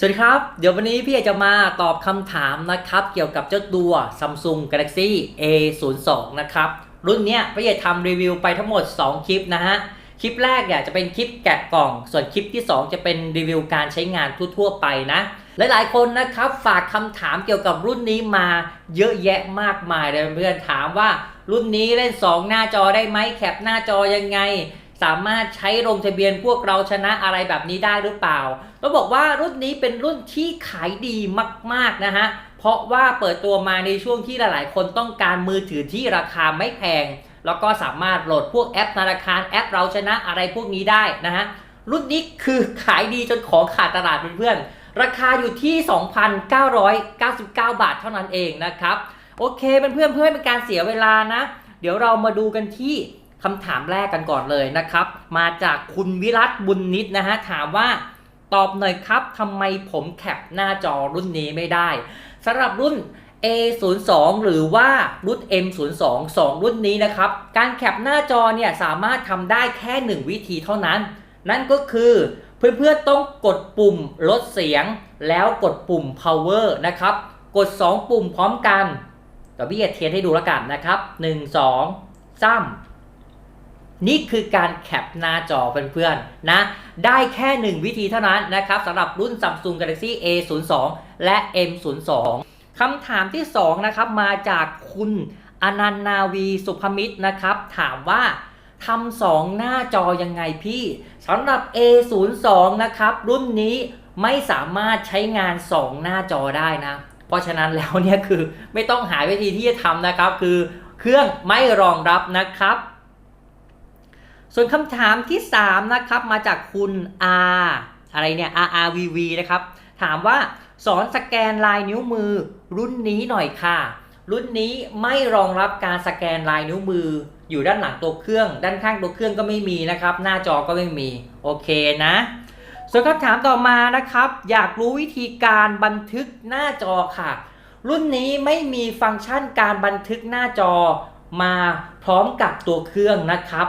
สวัสดีครับ เดี๋ยววันนี้พี่อยากจะมาตอบคำถามนะครับ เกี่ยวกับเจ้าตัว Samsung Galaxy A02 นะครับ รุ่นเนี้ยพี่อยากทำรีวิวไปทั้งหมด 2 คลิปนะฮะ คลิปแรกเนี่ยจะเป็นคลิปแกะกล่อง ส่วนคลิปที่ 2 จะเป็นรีวิวการใช้งานทั่วๆไปนะหลายๆคนนะครับฝากคำถามเกี่ยวกับรุ่นนี้มาเยอะแยะมากมายเลยเพื่อนๆถามว่ารุ่นนี้เล่น 2 หน้าจอได้ไหมแคปหน้าจอยังไง สามารถใช้ลงทะเบียนพวกเราชนะอะไรแบบนี้ได้หรือเปล่าต้องบอกว่ารุ่นนี้เป็นรุ่นที่ขายดีมาก ๆ นะฮะ เพราะว่าเปิดตัวมาในช่วงที่หลาย ๆ คนต้องการมือถือที่ราคาไม่แพง แล้วก็สามารถโหลดพวกแอปธนาคารแอปเราชนะอะไรพวกนี้ได้นะฮะ รุ่นนี้คือขายดีจนของขาดตลาดเพื่อนๆ ราคาอยู่ที่ 2,999 บาทเท่านั้นเองนะครับ โอเคเพื่อนๆเพื่อให้เป็นการเสียเวลานะ เดี๋ยวเรามาดูกันที่ คำถามแรกกันก่อนเลยนะครับ มาจากคุณวิรัตบุญนิดนะฮะถามว่าตอบหน่อยครับทำไมผมแคปหน้าจอรุ่นนี้ไม่ได้สำหรับรุ่น A02 หรือว่ารุ่น M02 2 รุ่นนี้นะครับ การแคปหน้าจอเนี่ยสามารถทำได้แค่ 1 วิธีเท่านั้น นั่นก็คือเพื่อนๆต้องกดปุ่มลดเสียง แล้วกดปุ่ม power นะครับ กด 2 ปุ่มพร้อมกันเดี๋ยวพี่จะเทียนให้ดูแล้วกันนะครับ 1 2 3 นี่คือการแคปหน้าจอเพื่อนๆนะ ได้แค่ 1 วิธีเท่านั้นนะครับสำหรับรุ่น Samsung Galaxy A02 และ M02 คำถามที่ 2 นะครับ มาจากคุณอนันนาวีสุภมิตรนะครับ ถามว่าทำสองหน้าจอยังไงพี่สำหรับ A02 นะครับ รุ่นนี้ไม่สามารถใช้งาน 2 หน้าจอได้นะ เพราะฉะนั้นแล้วเนี่ยคือไม่ต้องหาวิธีที่จะทำนะครับ คือเครื่องไม่รองรับนะครับ ส่วนคำถามที่ 3 นะครับ มาจากคุณ R อะไรเนี่ย RRVV นะครับ ถามว่าสอนสแกนลายนิ้วมือ รุ่นนี้หน่อยค่ะ รุ่นนี้ไม่รองรับการสแกนลายนิ้วมือ อยู่ด้านหลังตัวเครื่อง ด้านข้างตัวเครื่องก็ไม่มีนะครับ หน้าจอก็ไม่มี โอเคนะส่วนคำถามต่อมานะครับ อยากรู้วิธีการบันทึกหน้าจอค่ะ รุ่นนี้ไม่มีฟังก์ชันการบันทึกหน้าจอมาพร้อมกับตัวเครื่องนะครับ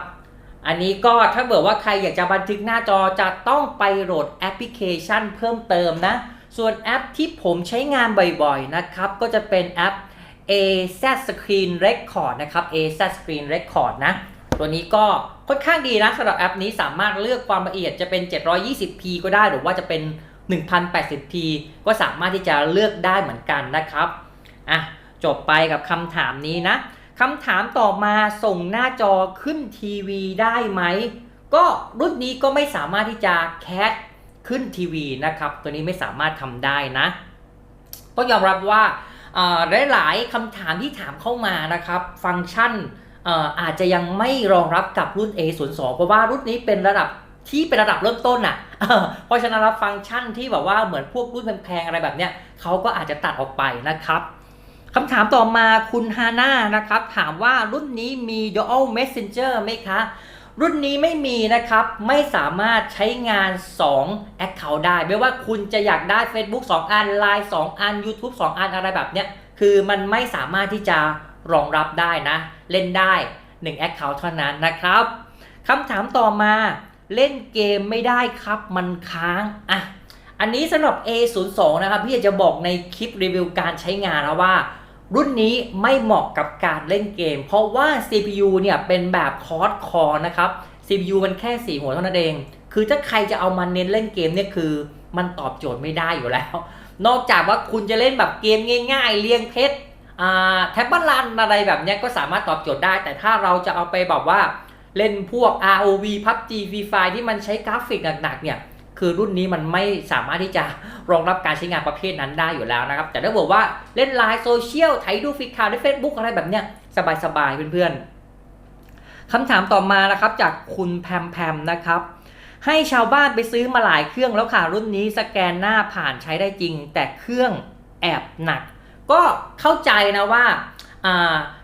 อันนี้ก็ถ้าเกิดว่าใครอยากจะบันทึกหน้าจอจะต้องไปโหลดแอปพลิเคชันเพิ่มเติมนะ ส่วนแอปที่ผมใช้งานบ่อยๆนะครับ ก็จะเป็นแอป AZ Screen Record นะครับ AZ Screen Record นะ ตัวนี้ก็ค่อนข้างดีนะสำหรับแอปนี้สามารถเลือกความละเอียดจะเป็น 720p ก็ได้หรือว่าจะเป็น 1080p ก็สามารถที่จะเลือกได้เหมือนกันนะครับ อะ จบไปกับคำถามนี้นะ คำถามต่อมาส่งหน้าจอขึ้นทีวีได้ไหม ก็รุ่นนี้ก็ไม่สามารถที่จะแคสขึ้นทีวีนะครับ ตัวนี้ไม่สามารถทำได้นะต้องยอมรับว่าหลายๆคำถามที่ถามเข้ามานะครับ ฟังก์ชันอาจจะยังไม่รองรับกับรุ่น A02 เพราะว่ารุ่นนี้เป็นระดับที่เป็นระดับเริ่มต้นอะ เพราะฉะนั้นฟังก์ชันที่แบบว่าเหมือนพวกรุ่นแพงๆอะไรแบบเนี้ยเขาก็อาจจะตัดออกไปนะครับ คำถามต่อมาคุณฮาน่านะครับ ถามว่ารุ่นนี้มี Dual Messenger ไหมคะ รุ่นนี้ไม่มีนะครับ ไม่สามารถใช้งาน 2 Account ได้ ไม่ว่าคุณจะอยากได้ Facebook 2 อัน Line 2 อัน YouTube 2 อันอะไรแบบเนี้ย คือมันไม่สามารถที่จะรองรับได้นะ เล่นได้ 1 Account เท่านั้นนะครับคำถามต่อมาเล่นเกมไม่ได้ครับมันค้างอะ อันนี้สำหรับ A02 นะครับพี่จะบอกในคลิปรีวิวการใช้งานนะว่า รุ่นนี้ไม่เหมาะกับการเล่นเกม เพราะว่า CPU เนี่ยเป็นแบบคอร์สคอร์นะครับ CPU มันแค่ 4 หัวเท่านั้นเอง คือถ้าใครจะเอามาเน้นเล่นเกมเนี่ยคือมันตอบโจทย์ไม่ได้อยู่แล้ว นอกจากว่าคุณจะเล่นแบบเกมง่ายๆเรียงเพชรแท็บเบิลรันอะไรแบบนี้ก็สามารถตอบโจทย์ได้ แต่ถ้าเราจะเอาไปแบบว่าเล่นพวก ROV PUBG Free Fire ที่มันใช้กราฟิกหนักๆเนี่ย คือรุ่นนี้มันไม่สามารถที่จะรองรับการใช้งานประเภทนั้นได้อยู่แล้วนะครับ แต่ถ้าบอกว่าเล่นไลน์โซเชียลไถดูฟิกข่าวใน Facebook อะไรแบบเนี้ยสบายๆเพื่อนๆคำถามต่อมานะครับจากคุณแพมแพมนะครับให้ชาวบ้านไปซื้อมาหลายเครื่องแล้วค่ะรุ่นนี้สแกนหน้าผ่านใช้ได้จริง แต่เครื่องแอบหนัก ก็เข้าใจนะว่า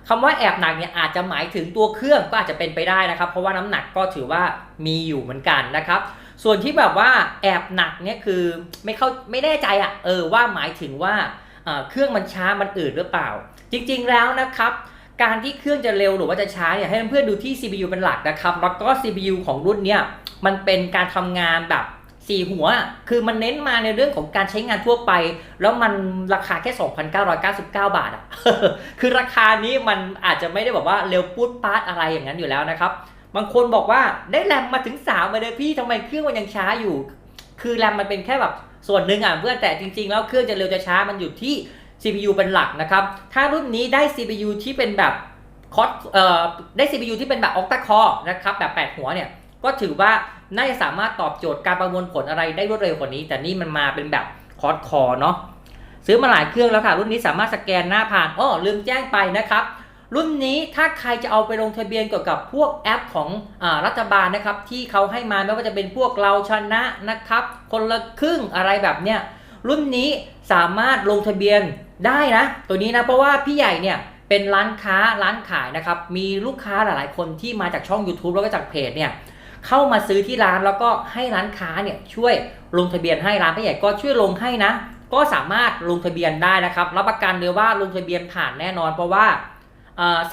คำว่าแอบหนักเนี่ยอาจจะหมายถึงตัวเครื่องก็อาจจะเป็นไปได้นะครับ เพราะว่าน้ำหนักก็ถือว่ามีอยู่เหมือนกันนะครับ ส่วนที่แบบว่าแอบหนักเนี่ยคือไม่เข้าไม่แน่ใจอะ่ะเออว่าหมายถึงว่าเครื่องมันช้ามันอืดหรือเปล่า จริงๆแล้วนะครับ การที่เครื่องจะเร็วหรือว่าจะช้าเนี่ยให้เพื่อนๆดูที่ CPU เป็นหลักนะครับ แล้วก็ CPU ของรุ่นเนี้ยมันเป็นการทำงานแบบสี่หัว คือมันเน้นมาในเรื่องของการใช้งานทั่วไป แล้วมันราคาแค่ 2,999 บาทอะ คือราคานี้มันอาจจะไม่ได้แบบว่าเร็วปูดปาดอะไรอย่างนั้นอยู่แล้วนะครับ บางคนบอกว่าได้แรมมาถึง3มาเลยพี่ทำไมเครื่องมันยังช้าอยู่ คือแรมมันเป็นแค่แบบส่วนหนึ่งอะเพื่อนแต่จริง ๆ แล้วเครื่องจะเร็วจะช้ามันอยู่ที่ CPU เป็นหลักนะครับ ถ้ารุ่นนี้ได้ CPU ที่เป็นแบบคอร์เอ่อได้ CPU ที่เป็นแบบ octa core นะครับแบบ 8 หัวเนี่ย ก็ถือว่าน่าจะสามารถตอบโจทย์การประมวลผลอะไรได้รวดเร็วกว่านี้ แต่นี่มันมาเป็นแบบคอร์คอเนาะซื้อมาหลายเครื่องแล้วค่ะ รุ่นนี้สามารถสแกนหน้าผ่านอ้อลืมแจ้งไปนะครับ รุ่นนี้ถ้าใครจะเอาไปลงทะเบียนเกี่ยวกับพวกแอปของอรัฐบาลนะครับที่เขาให้มาไม่ว่าจะเป็นพวกเราชนะนะครับ คนละครึ่งอะไรแบบเนี้ยรุ่นนี้สามารถลงทะเบียนได้นะ ตัวนี้นะเพราะว่าพี่ใหญ่เนี่ยเป็นร้านค้าร้านขายนะครับ มีลูกค้าหลาย ๆ คนที่มาจากช่อง YouTube แล้วก็จากเพจเนี่ยเข้ามาซื้อที่ร้านแล้วก็ให้ร้านค้าเนี่ยช่วยลงทะเบียนให้ร้านพี่ใหญ่ก็ช่วยลงให้นะ ก็สามารถลงทะเบียนได้นะครับ รับประกันเลยว่าลงทะเบียนผ่านแน่นอนเพราะว่า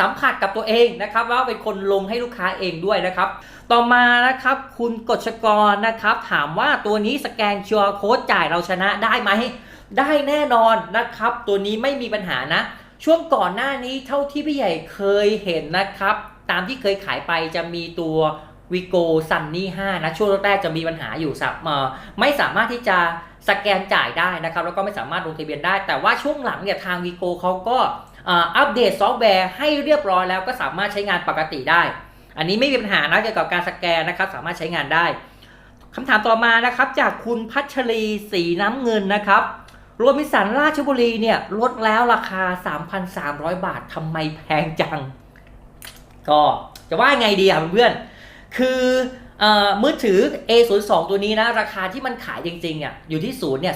สัมผัสกับตัวเองนะครับว่าเป็นคนลงให้ลูกค้าเองด้วยนะครับ ต่อมานะครับคุณกฎชกรนะครับ ถามว่าตัวนี้สแกน QR Code จ่ายเราชนะได้ไหม ได้แน่นอนนะครับ ตัวนี้ไม่มีปัญหานะ ช่วงก่อนหน้านี้เท่าที่พี่ใหญ่เคยเห็นนะครับ ตามที่เคยขายไปจะมีตัววิโกซันนี่5นะช่วงแรกจะมีปัญหาอยู่สับเอ่อไม่สามารถที่จะสแกนจ่ายได้นะครับ แล้วก็ไม่สามารถลงทะเบียนได้ แต่ว่าช่วงหลังเนี่ยทางวิโกเขาก็ อัปเดตซอฟต์แวร์ให้เรียบร้อยแล้วก็สามารถใช้งานปกติได้ อันนี้ไม่มีปัญหานะเกี่ยวกับการสแกนนะครับ สามารถใช้งานได้คำถามต่อมานะครับ จากคุณพัชรีสีน้ำเงินนะครับโรบิสันราชบุรีเนี่ยลดแล้วราคา 3,300 บาททำไมแพงจัง ก็จะว่าไงดีอะเพื่อน คือเออมือถือ A02 ตัวนี้นะ ราคาที่มันขายจริงๆอะอยู่ที่ศูนย์เนี่ย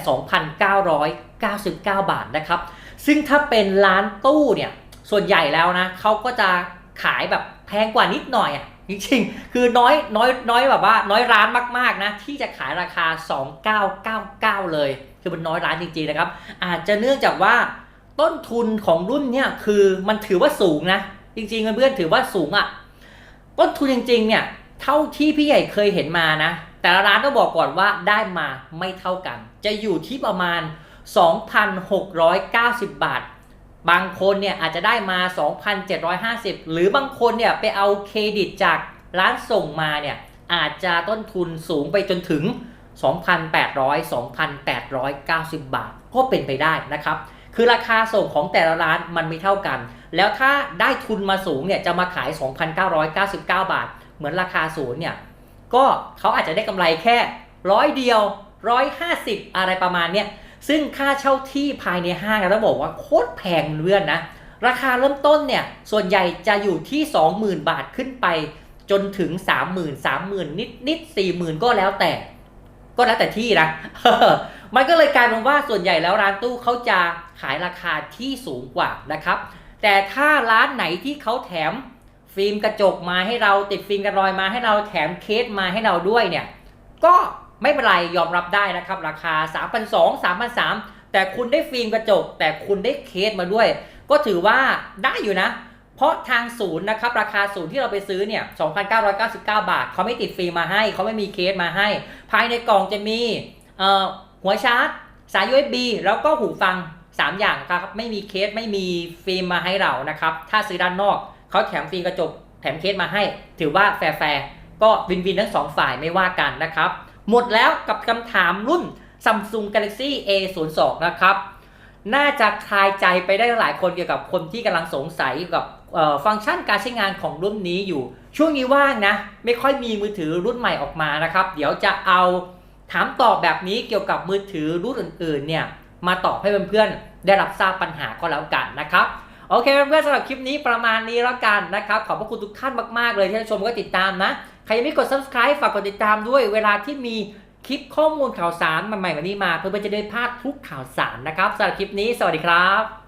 2,999 บาทนะครับ ซึ่งถ้าเป็นร้านตู้เนี่ย ส่วนใหญ่แล้วนะเขาก็จะขายแบบแพงกว่านิดหน่อยอะจริงๆ คือน้อยน้อยน้อยแบบว่า น้อยร้านมากๆนะที่จะขายราคา 2999 เลย คือมันน้อยร้านจริงๆนะครับ อาจจะเนื่องจากว่าต้นทุนของรุ่นเนี่ยคือมันถือว่าสูงนะ จริงๆเพื่อนๆถือว่าสูงอะ่ะต้นทุนจริงๆเนี่ยเท่าที่พี่ใหญ่เคยเห็นมานะ แต่ละร้านต้องบอกก่อนว่าได้มาไม่เท่ากัน จะอยู่ที่ประมาณ 2,690 บาท บางคนเนี่ยอาจจะได้มา 2,750 หรือบางคนเนี่ยไปเอาเครดิตจากร้านส่งมาเนี่ยอาจจะต้นทุนสูงไปจนถึง 2,800 2,890 บาท ก็เป็นไปได้นะครับ คือราคาส่งของแต่ละร้านมันไม่เท่ากัน แล้วถ้าได้ทุนมาสูงเนี่ยจะมาขาย 2,999 บาท เหมือนราคาศูนย์เนี่ยก็เขาอาจจะได้กำไรแค่ร้อยเดียว 150 อะไรประมาณเนี้ย ซึ่งค่าเช่าที่ภายในห้างเราบอกว่าโคตรแพงเพื่อนนะ ราคาเริ่มต้นเนี่ย ส่วนใหญ่จะอยู่ที่ 20,000 บาทขึ้นไป จนถึง 30,000 30,000 นิดนิด40,000 ก็แล้วแต่ ก็แล้วแต่ที่นะมันก็เลยกลายเป็นว่าส่วนใหญ่แล้วร้านตู้เขาจะขายราคาที่สูงกว่านะครับ แต่ถ้าร้านไหนที่เขาแถมฟิล์มกระจกมาให้เราติดฟิล์มกันรอยมาให้เราแถมเคสมาให้เราด้วยเนี่ย ก็ ไม่เป็นไรยอมรับได้นะครับ ราคา 3,200 3,300แต่คุณได้ฟิล์มกระจก แต่คุณได้เคสมาด้วย ก็ถือว่าได้อยู่นะ เพราะทางศูนย์นะครับ ราคาศูนย์ที่เราไปซื้อเนี่ย 2,999 บาท เขาไม่ติดฟิล์มมาให้ เขาไม่มีเคสมาให้ ภายในกล่องจะมีหัวชาร์จ สาย USB แล้วก็หูฟัง 3 อย่างครับ ไม่มีเคสไม่มีฟิล์มมาให้เรานะครับ ถ้าซื้อด้านนอกเขาแถมฟิล์มกระจก แถมเคสมาให้ ถือว่าแฟร์ก็วินวินทั้งสองฝ่ายไม่ว่ากันนะครับ หมดแล้วกับคำถามรุ่น Samsung Galaxy A02 นะครับ น่าจะคลายใจไปได้หลายคนเกี่ยวกับคนที่กำลังสงสัยกับฟังก์ชันการใช้งานของรุ่นนี้อยู่ ช่วงนี้ว่างนะ ไม่ค่อยมีมือถือรุ่นใหม่ออกมานะครับ เดี๋ยวจะเอาถามตอบแบบนี้เกี่ยวกับมือถือรุ่นอื่นๆเนี่ยมาตอบให้เพื่อนๆได้รับทราบปัญหาก็แล้วกันนะครับโอเคเพื่อนๆสำหรับคลิปนี้ประมาณนี้แล้วกันนะครับ ขอบพระคุณทุกท่านมากๆเลยที่รับชมก็ติดตามนะ ใครยังไม่กด subscribe ฝากกดติดตามด้วย เวลาที่มีคลิปข้อมูลข่าวสารใหม่ๆแบบนี้มา เพื่อจะได้พลาดทุกข่าวสารนะครับสำหรับคลิปนี้ สวัสดีครับ